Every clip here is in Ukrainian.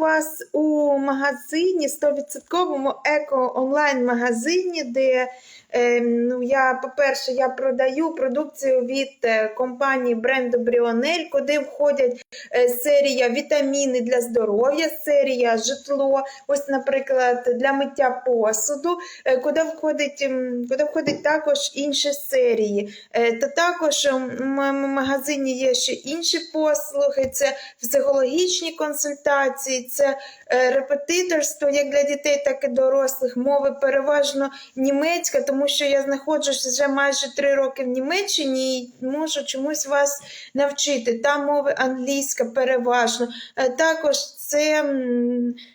вас у магазині, 100% еко-онлайн-магазині, де е, ну, я, по-перше, я продаю продукцію від е, компанії бренду Бріонель, куди входять е, серія вітаміни для здоров'я, серія житло, ось, наприклад, для миття посуду, е, куди входить, куди входить також інші серії. Та також м, в магазині є ще інші послуги, це психологічні консультації, це репетиторство як для дітей, так і дорослих. Мови переважно німецька, тому що я знаходжусь вже майже три роки в Німеччині і можу чомусь вас навчити. Там мови англійська переважно. Е, Також це.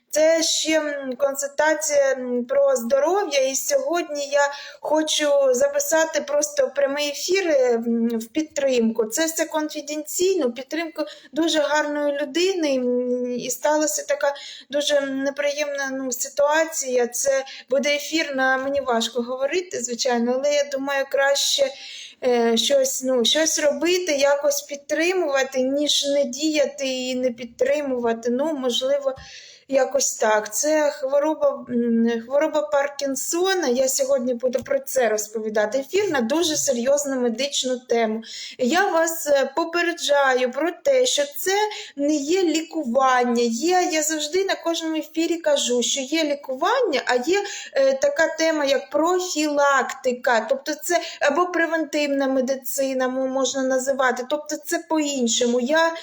це ще консультація про здоров'я, і сьогодні я хочу записати просто прямий ефір е, в підтримку. Це все конфіденційно, підтримку дуже гарної людини. І сталася така дуже неприємна ну, ситуація. Це буде ефір на мені важко говорити, звичайно, але я думаю, краще. е, Щось, ну, щось робити, якось підтримувати, ніж не діяти і не підтримувати. Ну, можливо, Якось так. Це хвороба хвороба Паркінсона. Я сьогодні буду про це розповідати ефір на дуже серйозну медичну тему. Я вас е, попереджаю про те, що це не є лікування. Є, Я завжди на кожному ефірі кажу, що є лікування, а є е, така тема, як профілактика. Тобто, це або превентивна медицина, можна називати, тобто це по-іншому. Я,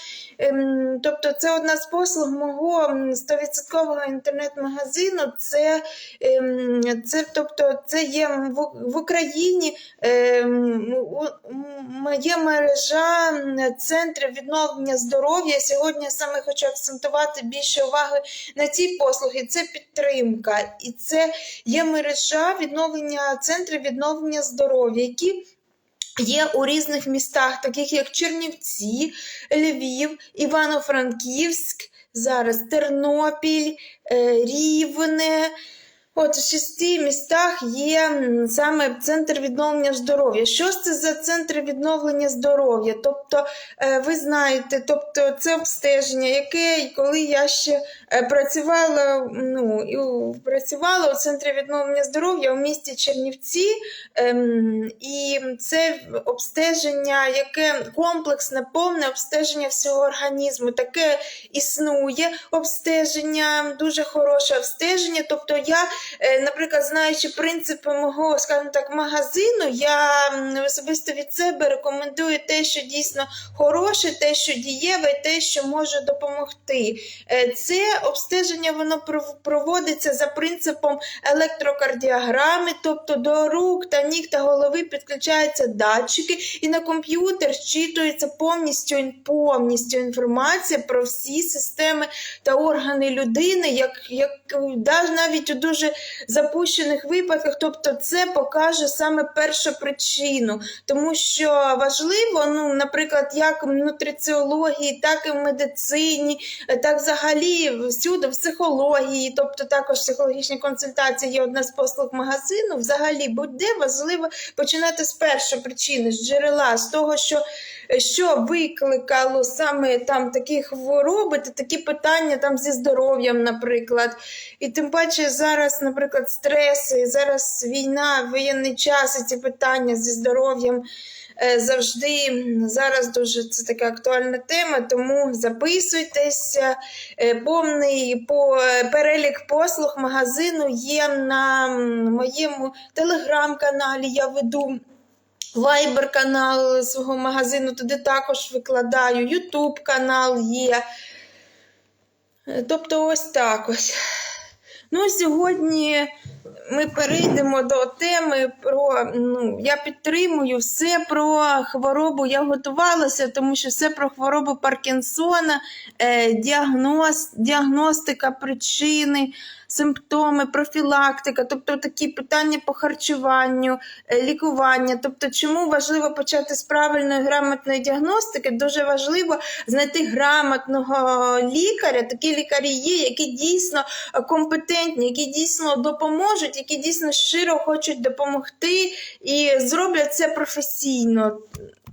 е, тобто Це одна з послуг мого 100% зацікавила інтернет-магазину, це ем, це, тобто, це є в Україні ем, є мережа центрів відновлення здоров'я. Сьогодні я саме хочу акцентувати більше уваги на ці послуги. Це підтримка, і це є мережа відновлення центрів відновлення здоров'я. які Є у різних містах, таких як Чернівці, Львів, Івано-Франківськ, зараз Тернопіль, е, Рівне. От в шести містах є саме центр відновлення здоров'я. Що це за центр відновлення здоров'я? Тобто, е, ви знаєте, тобто це обстеження, яке коли я ще е, працювала, ну, і працювала у центрі відновлення здоров'я у місті Чернівці, ем, і це обстеження, яке комплексне, повне обстеження всього організму. Таке існує обстеження, дуже хороше обстеження. Тобто я, наприклад, знаючи принципи мого, скажімо так, магазину, я особисто від себе рекомендую те, що дійсно хороше, те, що дієве, те, що може допомогти. Е, Це обстеження воно проводиться за принципом електрокардіограми, тобто до рук та ніг та голови підключаються датчики, і на комп'ютер зчитується повністю, повністю інформація про всі системи та органи людини, як, як навіть у дуже запущених випадках. Тобто, це покаже саме першу причину, тому що важливо, ну, наприклад, як в нутриціології, так і в медицині, так взагалі всюди, в психології, тобто також психологічні консультації є одна з послуг магазину. Взагалі, будь-де важливо починати з першої причини, з джерела, з того, що що викликало саме там такі хвороби, та такі питання там зі здоров'ям, наприклад. І тим паче зараз, наприклад, стреси, зараз війна, воєнний час, і ці питання зі здоров'ям. е, Завжди зараз дуже це така актуальна тема, тому записуйтеся. Е, Повний по е, перелік послуг магазину є на моєму телеграм-каналі. Я веду Viber канал свого магазину, туди також викладаю, Ютуб канал є. Е, Тобто, ось так ось. Ну, сьогодні ми перейдемо до теми про. Ну, я підтримую все про хворобу. Я готувалася, тому що все про хворобу Паркінсона, е, діагноз, діагностика причини, симптоми, профілактика, тобто такі питання по харчуванню, е, лікування. Тобто, чому важливо почати з правильної грамотної діагностики? Дуже важливо знайти грамотного лікаря. Такі лікарі є, які дійсно компетентні, які дійсно допоможуть, які дійсно щиро хочуть допомогти і зроблять це професійно.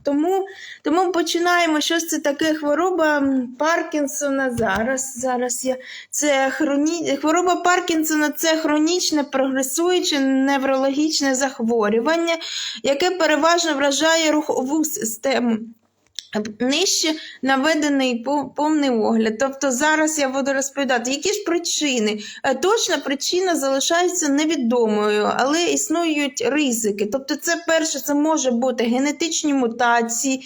Тому, тому починаємо. Що це таке хвороба Паркінсона зараз. Зараз я це хроні... хвороба Паркінсона це хронічне прогресуюче неврологічне захворювання, яке переважно вражає рухову систему. Нижче наведений пов- повний огляд. Тобто зараз я буду розповідати, які ж причини. Е, Точна причина залишається невідомою, але існують ризики. Тобто, це перше, це може бути генетичні мутації,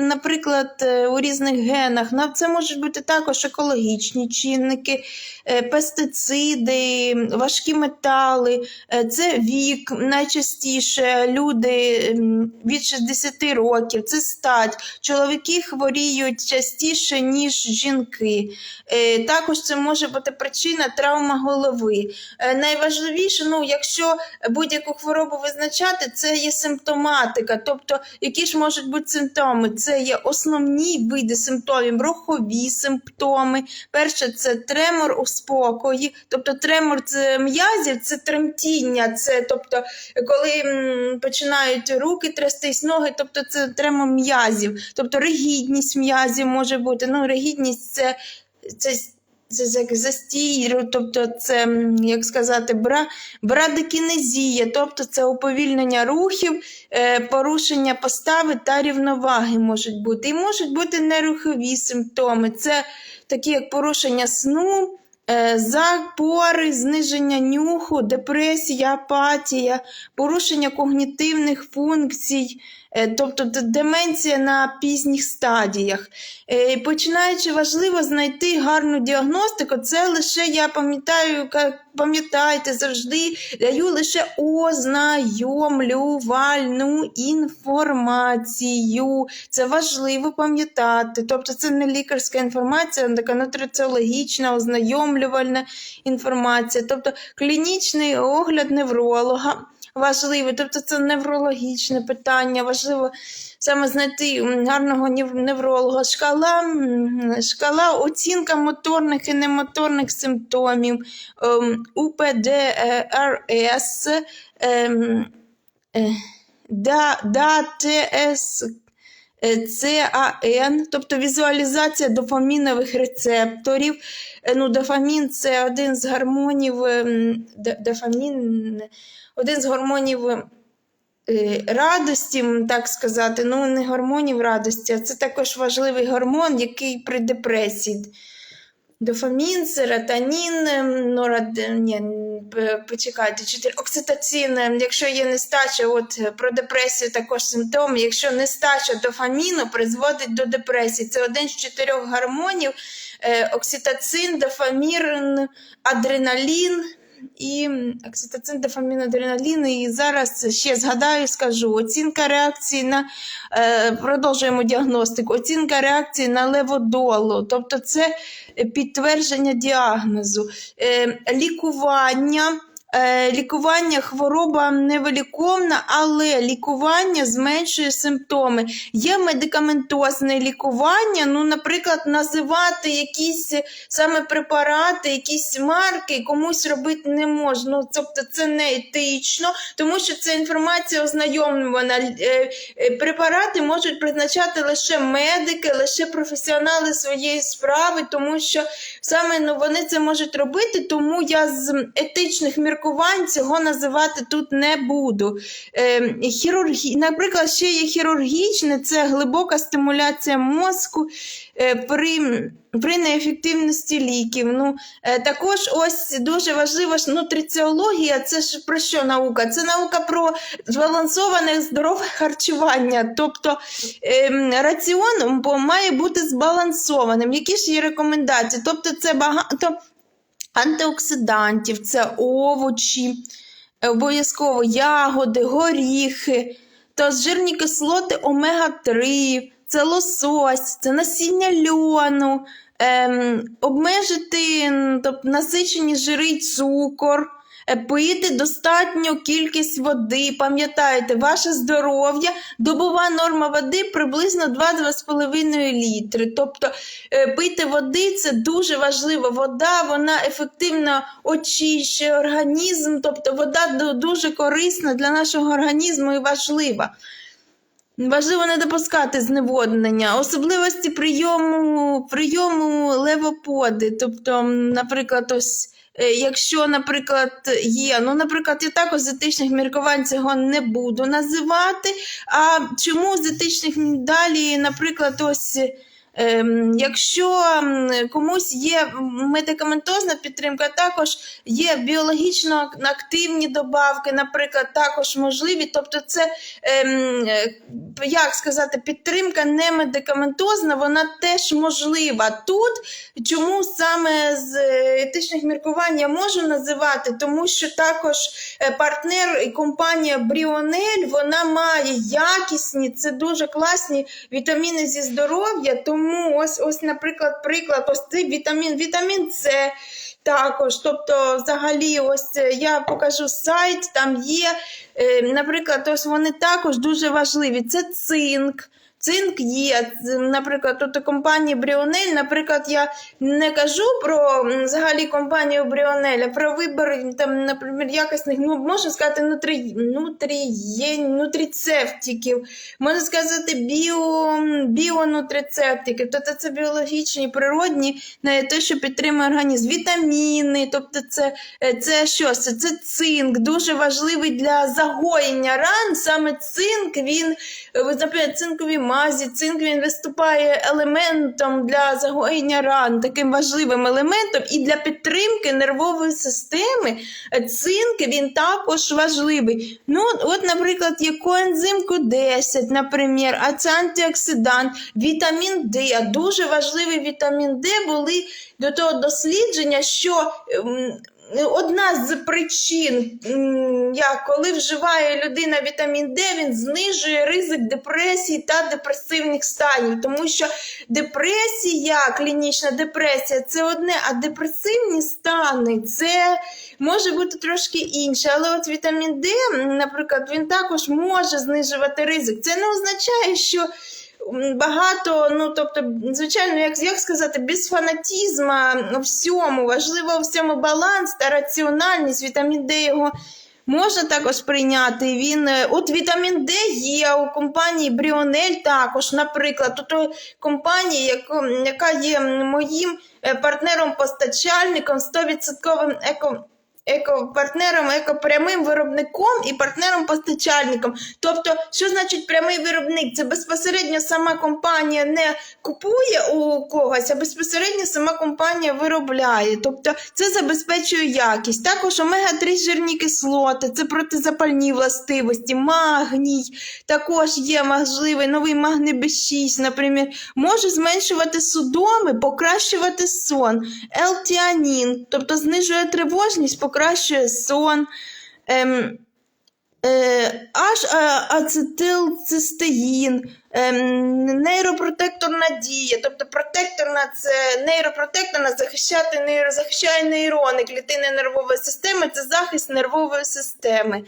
наприклад, е, у різних генах. Це можуть бути також екологічні чинники, е, пестициди, важкі метали, це вік. Найчастіше люди від 60 років, це стать. Чоловіки хворіють частіше, ніж жінки. Е, Також це може бути причина травма голови. Е, Найважливіше, ну, якщо будь-яку хворобу визначати, це є симптоматика. Тобто, які ж можуть бути симптоми? Це є основні види симптомів, рухові симптоми. Перше це тремор у спокої. Тобто тремор це м'язів, це тремтіння, це тобто, коли починають руки трястись, ноги, тобто це тремор м'язів, тобто ригідність м'язів може бути. Ну, ригідність це, це, це як застій, тобто це, як сказати, бра, брадикінезія, тобто це уповільнення рухів, е, порушення постави та рівноваги можуть бути. І можуть бути нерухові симптоми. Це такі як порушення сну. е, Запори, зниження нюху, депресія, апатія, порушення когнітивних функцій, тобто деменція на пізніх стадіях. Е, Починаючи важливо знайти гарну діагностику, це лише я пам'ятаю, пам'ятайте завжди, даю лише ознайомлювальну інформацію. Це важливо пам'ятати. Тобто це не лікарська інформація, а така нутриціологічна, ознайомлювальна інформація. Тобто клінічний огляд невролога важливий, тобто це неврологічне питання, важливо саме знайти гарного невролога. Шкала, шкала оцінка моторних і немоторних симптомів, ем, УПДРС, ем, е, ДАТС, е, ЦАН, тобто візуалізація дофамінових рецепторів. Е, Ну, дофамін це один з гормонів, ем, дофамін, один з гормонів е, радості, так сказати, ну не гормонів радості, а це також важливий гормон, який при депресії. Дофамін, серотонін, ем, норад... Ні, почекайте, чотири. Окситоцин, ем, якщо є нестача, от е, про депресію також симптоми. Якщо нестача дофаміну призводить до депресії, це один з чотирьох гормонів: е, окситоцин, дофамін, адреналін. І окситоцин, дофамін, адреналін. І зараз ще згадаю, скажу оцінка реакції на е, продовжуємо діагностику. Оцінка реакції на леводолу, тобто це підтвердження діагнозу, Е, лікування. Е, Лікування хвороба невиліковна, але лікування зменшує симптоми. Є медикаментозне лікування, ну, наприклад, називати якісь саме препарати, якісь марки комусь робити не можна. Ну, тобто це не етично, тому що це інформація ознайомлювана. Е, е, Препарати можуть призначати лише медики, лише професіонали своєї справи, тому що саме ну, вони це можуть робити, тому я з етичних міркувань цього називати тут не буду. Е, хірургі... Наприклад, ще є хірургічне, це глибока стимуляція мозку е, при, при неефективності ліків. Ну, е, також ось дуже важлива нутриціологія, це ж про що наука? Це наука про збалансоване здорове харчування. Тобто ем, раціон має бути збалансованим. Які ж є рекомендації? Тобто це багато антиоксидантів, це овочі, е, обов'язково ягоди, горіхи, та жирні кислоти омега-3, це лосось, це насіння льону, ем, обмежити тобто, насичені жири цукор. Пити достатню кількість води. Пам'ятайте, ваше здоров'я, добова норма води приблизно 2-2,5 літри. Тобто е, пити води це дуже важливо. Вода вона ефективно очищує організм, тобто вода дуже корисна для нашого організму і важлива. Важливо не допускати зневоднення, особливості прийому, прийому левоподи. Тобто, наприклад, ось. Е, Якщо, наприклад, є, ну, наприклад, я також з етичних міркувань цього не буду називати. А чому з етичних далі, наприклад, ось якщо комусь є медикаментозна підтримка, також є біологічно активні добавки, наприклад, також можливі. Тобто, це ем, е, як сказати, підтримка не медикаментозна, вона теж можлива. Тут чому саме з е, етичних міркувань я можу називати, тому що також е, партнер і компанія Бріонель вона має якісні, це дуже класні вітаміни зі здоров'я. Тому ось, ось, наприклад, приклад, ось цей вітамін, вітамін С. Також, тобто, взагалі, ось е, я покажу сайт, там є, е, наприклад, ось вони також дуже важливі. Це цинк. Цинк є, наприклад, тут компанії Бріонель, наприклад, я не кажу про взагалі компанію Бріонель, а про вибір там, наприклад, якісних, ну можна сказати, нутрі, нутрієн, нутріцептиків, можна сказати, біо, біонутрицептики, тобто це біологічні, природні, те, що підтримує організм, вітаміни, тобто це, е, це що це? Це цинк, дуже важливий для загоєння ран. Саме цинк, він, е, ви знаєте, цинк він виступає елементом для загоєння ран, таким важливим елементом, і для підтримки нервової системи цинк він також важливий. Ну, от, наприклад, є коензим Q10, наприклад, а це антиоксидант, вітамін Д, дуже важливий вітамін Д були до того дослідження, що ем, одна з причин, як коли вживає людина вітамін Д, він знижує ризик депресії та депресивних станів, тому що депресія, клінічна депресія це одне, а депресивні стани це може бути трошки інше. Але от вітамін Д, наприклад, він також може знижувати ризик. Це не означає, що багато, ну тобто, звичайно, як, як сказати, без фанатізма у всьому, важливо всьому баланс та раціональність. Вітамін Д його можна також прийняти. Він, е, от вітамін Д є у компанії Бріонель також, наприклад, у компанії, яко- яка є моїм е, партнером-постачальником, 100% еко. Екопартнером, екопрямим виробником і партнером-постачальником. Тобто, що значить прямий виробник? Це безпосередньо сама компанія не купує у когось, а безпосередньо сама компанія виробляє. Тобто це забезпечує якість. Також омега-3 жирні кислоти, це протизапальні властивості, магній, також є можливий новий магний Б6, наприклад, може зменшувати судоми, покращувати сон, елтіанін, тобто знижує тривожність, покращує сон. Ем, е, аж е, ацетилцистеїн, нейропротекторна дія, тобто протекторна це нейропротекторна захищати нейро, захищає нейрони, клітини нервової системи, це захист нервової системи.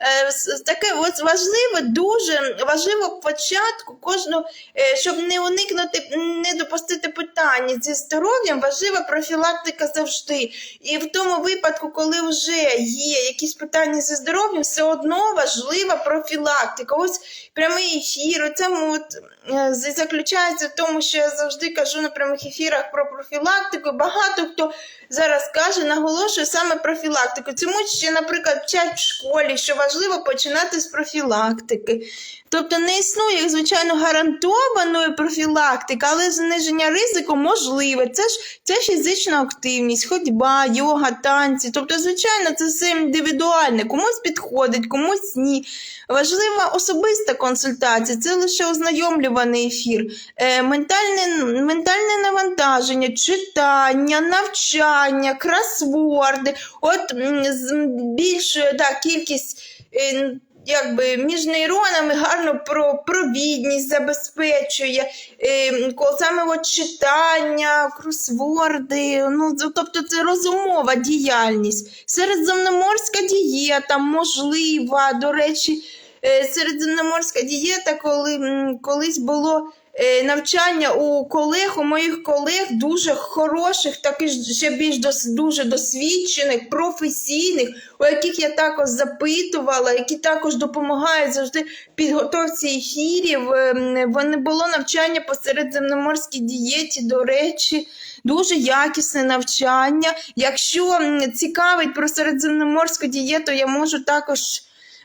Е, таке ось важливо, дуже важливо початку кожного, е, щоб не уникнути, не допустити питання зі здоров'ям, важлива профілактика завжди. І в тому випадку, коли вже є якісь питання зі здоров'ям, все одно важлива профілактика. Ось прямий ефір. Цьому от, е, заключається в тому, що я завжди кажу на прямих ефірах про профілактику. Багато хто зараз каже, наголошує саме профілактику. Цьому ще, наприклад, вчать в школі, що важливо починати з профілактики. Тобто не існує, звичайно, гарантованої профілактики, але зниження ризику можливе. Це ж це фізична активність, ходьба, йога, танці. Тобто, звичайно, це все індивідуальне. Комусь підходить, комусь ні. Важлива особиста консультація, це лише ознайомлюваний ефір. Е, ментальне, ментальне навантаження, читання, навчання, кросворди. От м, збільшує да, кількість. Е, Якби між нейронами гарно про провідність забезпечує, е, саме от читання, кросворди, ну тобто це розумова діяльність. Середземноморська дієта можлива. До речі, е, середземноморська дієта, коли колись було е, навчання у колег, у моїх колег дуже хороших, таких ще більш дос, дуже досвідчених, професійних, у яких я також запитувала, які також допомагають завжди підготовці ефірів. Ем, Вони було навчання по середземноморській дієті, до речі. Дуже якісне навчання. Якщо цікавить про середземноморську дієту, я можу також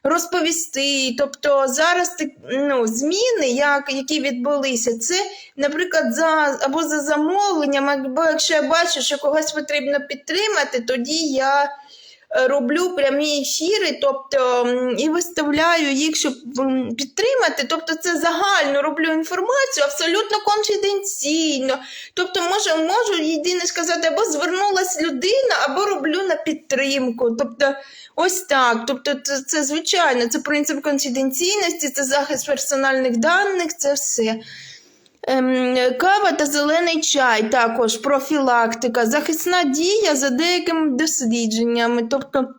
розповісти. Тобто зараз ну, зміни, як, які відбулися, це, наприклад, за або за замовленням, або якщо я бачу, що когось потрібно підтримати, тоді я е, роблю прямі ефіри, тобто і виставляю їх, щоб підтримати. Тобто, це загально роблю інформацію абсолютно конфіденційно. Тобто, можу, можу єдине сказати, або звернулась людина, або роблю на підтримку. Тобто, ось так. Тобто, це, це звичайно, це принцип конфіденційності, це захист персональних даних, це все. Ем, кава та зелений чай також профілактика, захисна дія за деякими дослідженнями, тобто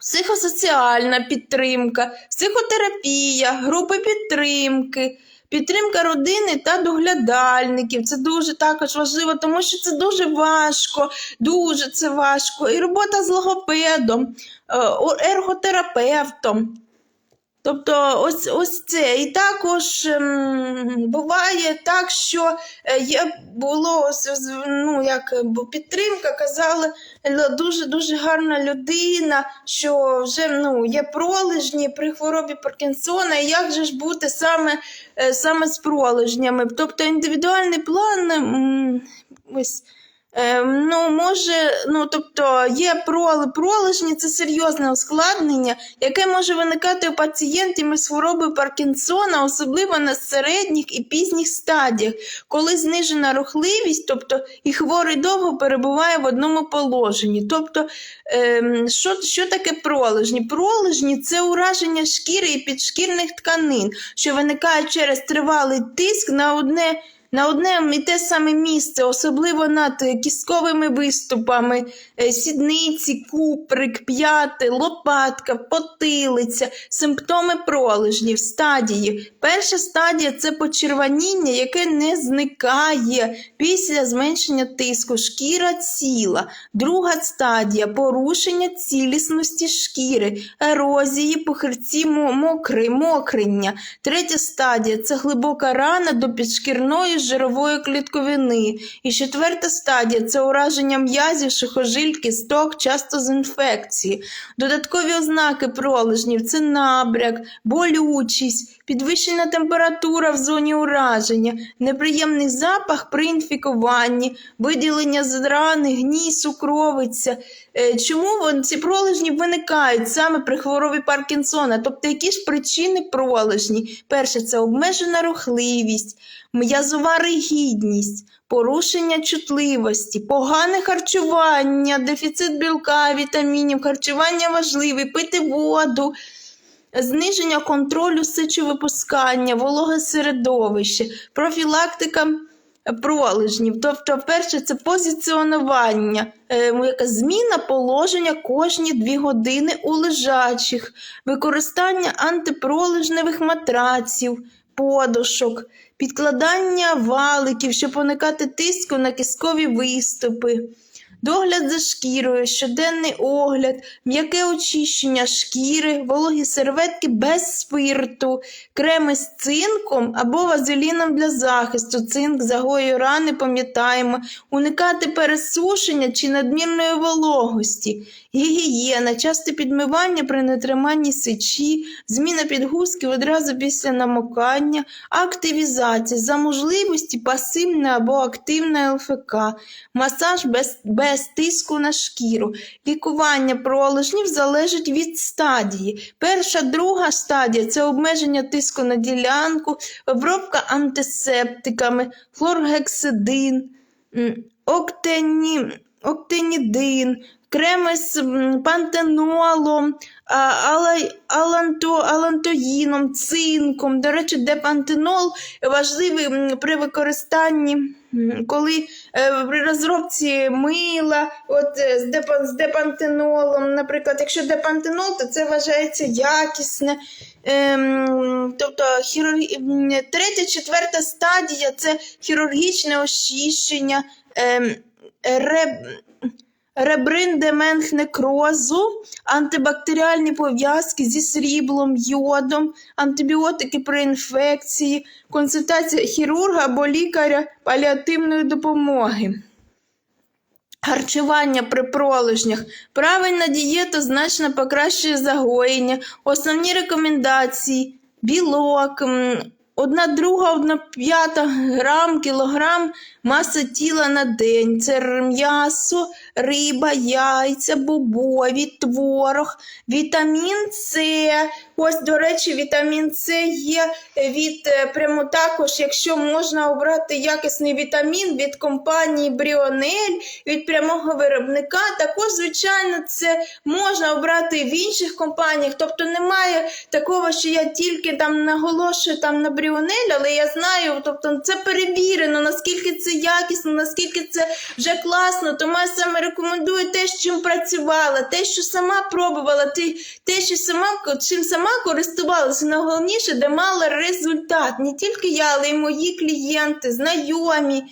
психосоціальна підтримка, психотерапія, групи підтримки, підтримка родини та доглядальників. Це дуже також важливо, тому що це дуже важко, дуже це важко. І робота з логопедом, е, ерготерапевтом. Тобто, ось ось це. І також ем, буває так, що е, є було ну, як е, підтримка, казали, е, дуже дуже гарна людина, що вже ну, є пролежні при хворобі Паркінсона. І як же ж бути саме, е, саме з пролежнями? Тобто індивідуальний план. м, Ось, Е, ну, може, ну, тобто є проли, пролежні, це серйозне ускладнення, яке може виникати у пацієнтів із хворобою Паркінсона, особливо на середніх і пізніх стадіях, коли знижена рухливість, тобто і хворий довго перебуває в одному положенні. Тобто, ем, що, що таке пролежні? Пролежні це ураження шкіри і підшкірних тканин, що виникають через тривалий тиск на одне на одне і те саме місце, особливо над е, кістковими виступами, е, сідниці, куприк, п'яти, лопатка, потилиця, симптоми пролежнів, стадії. Перша стадія це почервоніння, яке не зникає після зменшення тиску, шкіра ціла. Друга стадія порушення цілісності шкіри, ерозії, похирці мо- мокри, мокрення. Третя стадія це глибока рана до підшкірної жирової клітковини. І четверта стадія це ураження м'язів, сухожиль, кісток, часто з інфекції. Додаткові ознаки пролежнів це набряк, болючість, підвищена температура в зоні ураження, неприємний запах при інфікуванні, виділення з рани, гній, сукровиця. Е, Чому ці пролежні виникають саме при хворобі Паркінсона? Тобто, які ж причини пролежні? Перше, це обмежена рухливість, м'язова ригідність, порушення чутливості, погане харчування, дефіцит білка, вітамінів, харчування важливе, пити воду. Зниження контролю сечовипускання, вологе середовище, профілактика пролежнів. Тобто, перше, це позиціонування, е, яка зміна положення кожні дві години у лежачих, використання антипролежневих матраців, подушок, підкладання валиків, щоб уникати тиску на кіскові виступи. Догляд за шкірою, щоденний огляд, м'яке очищення шкіри, вологі серветки без спирту, креми з цинком або вазеліном для захисту. Цинк загоює рани, пам'ятаємо, уникати пересушення чи надмірної вологості, гігієна, часте підмивання при нетриманні сечі, зміна підгузків одразу після намокання, активізація, за можливості пасивна або активна ЛФК, масаж без, без тиску на шкіру. Лікування пролежнів залежить від стадії. Перша, друга стадія це обмеження тиску на ділянку, обробка антисептиками, хлоргексидин, октені, октенідин, креми з пантенолом, аланто, алантоїном, цинком. До речі, депантенол важливий при використанні, коли е, при розробці мила от, е, з, депа, з депантенолом. Наприклад, якщо депантенол, то це вважається якісне. Ем, тобто хірургі... м, третя, четверта стадія це хірургічне очищення. Ем, реб... Ребриндемент некрозу, антибактеріальні пов'язки зі сріблом, йодом, антибіотики при інфекції, консультація хірурга або лікаря паліативної допомоги. Харчування при пролежнях. Правильна дієта значно покращує загоєння. Основні рекомендації: білок, м, одна друга, одна п'ята грам, кілограм маси тіла на день. Це м'ясо, риба, яйця, бобові, творог, вітамін С. Ось, до речі, вітамін С є від е, прямо також, якщо можна обрати якісний вітамін від компанії Бріонель, від прямого виробника. Також, звичайно, це можна обрати в інших компаніях. Тобто немає такого, що я тільки там наголошую там на Бріонель, але я знаю, тобто це перевірено, наскільки це якісно, наскільки це вже класно. Тому я саме рекомендую те, з чим працювала, те, що сама пробувала, те, те що сама чим сама користувалася. Найголовніше, де мала результат. Не тільки я, але й мої клієнти, знайомі.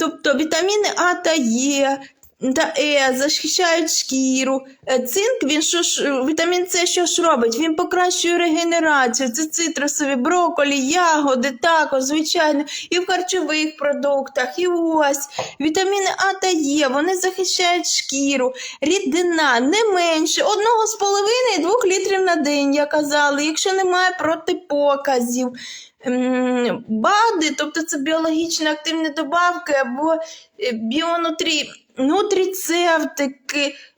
Тобто вітаміни А та Е та Е захищають шкіру. Е, Цинк, він що ж, вітамін С що ж робить? Він покращує регенерацію. Це цитрусові, брокколі, ягоди, також, звичайно, і в харчових продуктах, і ось. Вітаміни А та Е, вони захищають шкіру, рідина не менше одного з половиною двох літрів на день, я казала, якщо немає протипоказів. БАДи, тобто це біологічно активні добавки або е, біонутрі, нутріцептики, саплім,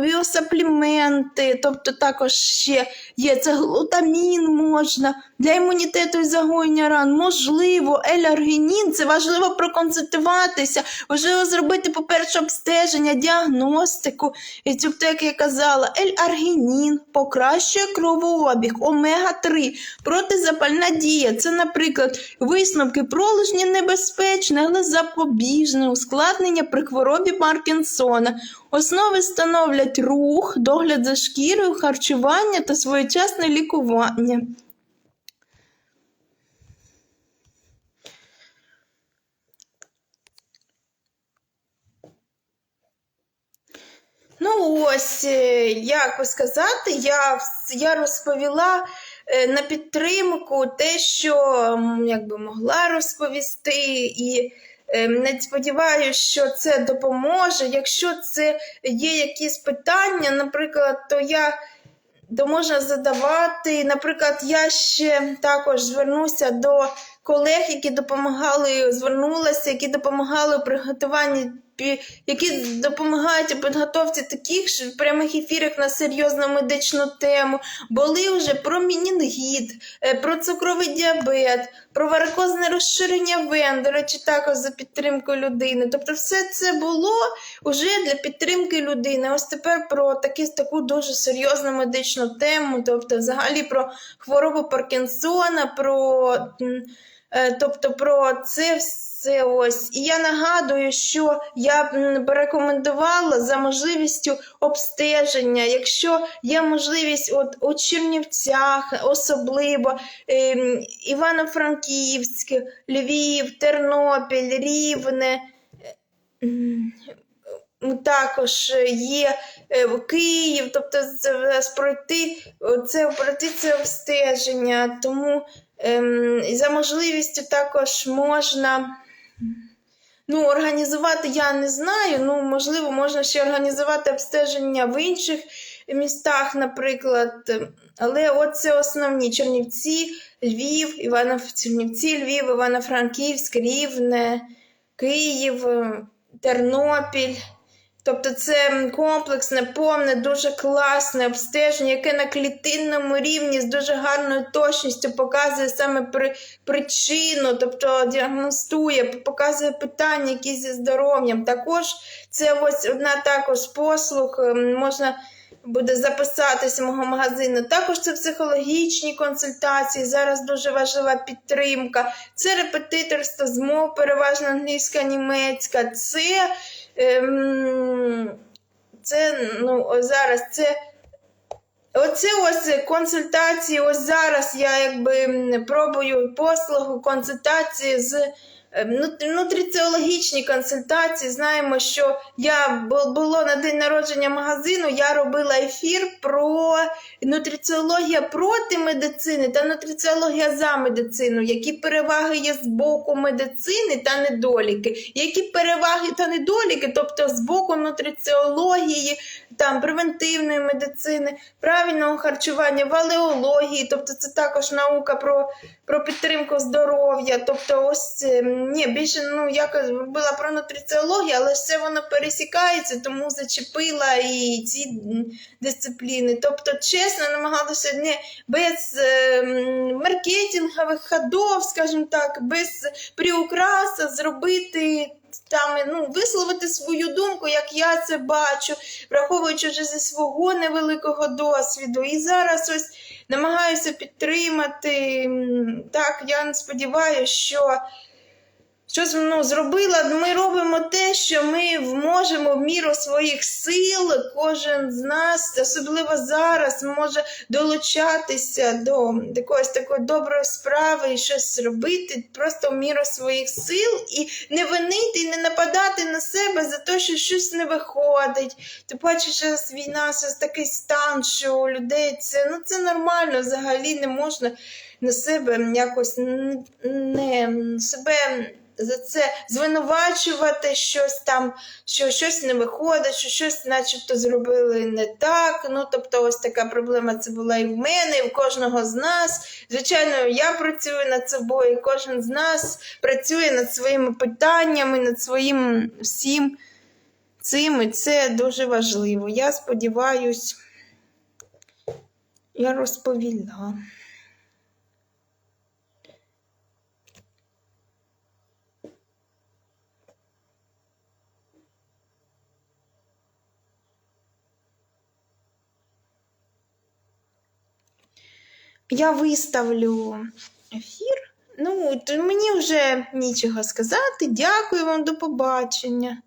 біосапліменти, тобто також ще є це глутамін можна для імунітету і загоєння ран, можливо, еляргінін, це важливо проконсультуватися, важливо зробити, по-перше, обстеження, діагностику. І цю як я казала, ель-аргінін покращує кровообіг, омега-3, протизапальна дія. Це, наприклад, висновки пролежні небезпечне, але запобіжне, ускладнення при хворобі Паркінсона. Основи становлять рух, догляд за шкірою, харчування та своєчасне лікування. Ну, ось, е, як сказати, я, я розповіла е, на підтримку те, що м, як би могла розповісти, і сподіваюся, що це допоможе. Якщо це є якісь питання, наприклад, то я то можна задавати. Наприклад, я ще також звернуся до колег, які допомагали, звернулася, які допомагали у приготуванні, які допомагають у підготовці таких ж прямих ефірах на серйозну медичну тему. Були вже про мінінгіт, е, про цукровий діабет, про варикозне розширення вен, до речі, також за підтримкою людини. Тобто, все це було уже для підтримки людини. Ось тепер про такі, таку дуже серйозну медичну тему, тобто, взагалі про хворобу Паркінсона, про, е, тобто, про це все ось. І я нагадую, що я б рекомендувала за можливістю обстеження, якщо є можливість от, у Чернівцях, особливо ем, Івано-Франківськ, Львів, Тернопіль, Рівне. також є е, в Київ, тобто пройти це пройти це обстеження, тому ем, за можливістю також можна. Ну, організувати я не знаю. Ну, можливо, можна ще організувати обстеження в інших містах, наприклад. Але от це основні Чернівці, Львів, Івано... Чернівці, Львів, Івано-Франківськ, Рівне, Київ, Тернопіль. Тобто це комплексне, повне, дуже класне обстеження, яке на клітинному рівні з дуже гарною точністю показує саме при, причину, тобто діагностує, показує питання, які зі здоров'ям. Також це ось одна також послуг, ем, можна буде записатися мого магазину. Також це психологічні консультації. Зараз дуже важлива підтримка. Це репетиторство з мов, переважно англійська, німецька. Це, це ну, зараз це. Оце ось консультації. Ось зараз я якби пробую послугу консультації з нутриціологічні консультації. Знаємо, що я бу- було на день народження магазину, я робила ефір про нутриціологія проти медицини та нутриціологія за медицину, які переваги є з боку медицини та недоліки, які переваги та недоліки, тобто з боку нутриціології, там превентивної медицини, правильного харчування, валеології, тобто це також наука про, про підтримку здоров'я. Тобто, ось е, ні, більше ну я робила про нутриціологію, але все воно пересікається, тому зачепила і ці дисципліни. Тобто, чесно, намагалася не без е, маркетингових ходов, скажімо так, без приукраса зробити. Там ну, висловити свою думку, як я це бачу, враховуючи вже зі свого невеликого досвіду. І зараз ось намагаюся підтримати. Так, я сподіваюся, що щось ну, зробила. Ми робимо те, що ми можемо в міру своїх сил. Кожен з нас, особливо зараз, може долучатися до якоїсь такої доброї справи і щось робити просто в міру своїх сил і не винити, і не нападати на себе за те, що щось не виходить. Ти бачиш, зараз війна, зараз такий стан, що у людей це ну це нормально, взагалі не можна на себе якось не себе. За це звинувачувати щось там, що щось не виходить, що щось, начебто, зробили не так. Ну, тобто, ось така проблема це була і в мене, і в кожного з нас. Звичайно, я працюю над собою, і кожен з нас працює над своїми питаннями, над своїм всім цим, і це дуже важливо. Я сподіваюсь, я розповіла. Я виставлю ефір. Ну, мені вже нічого сказати. Дякую вам, до побачення.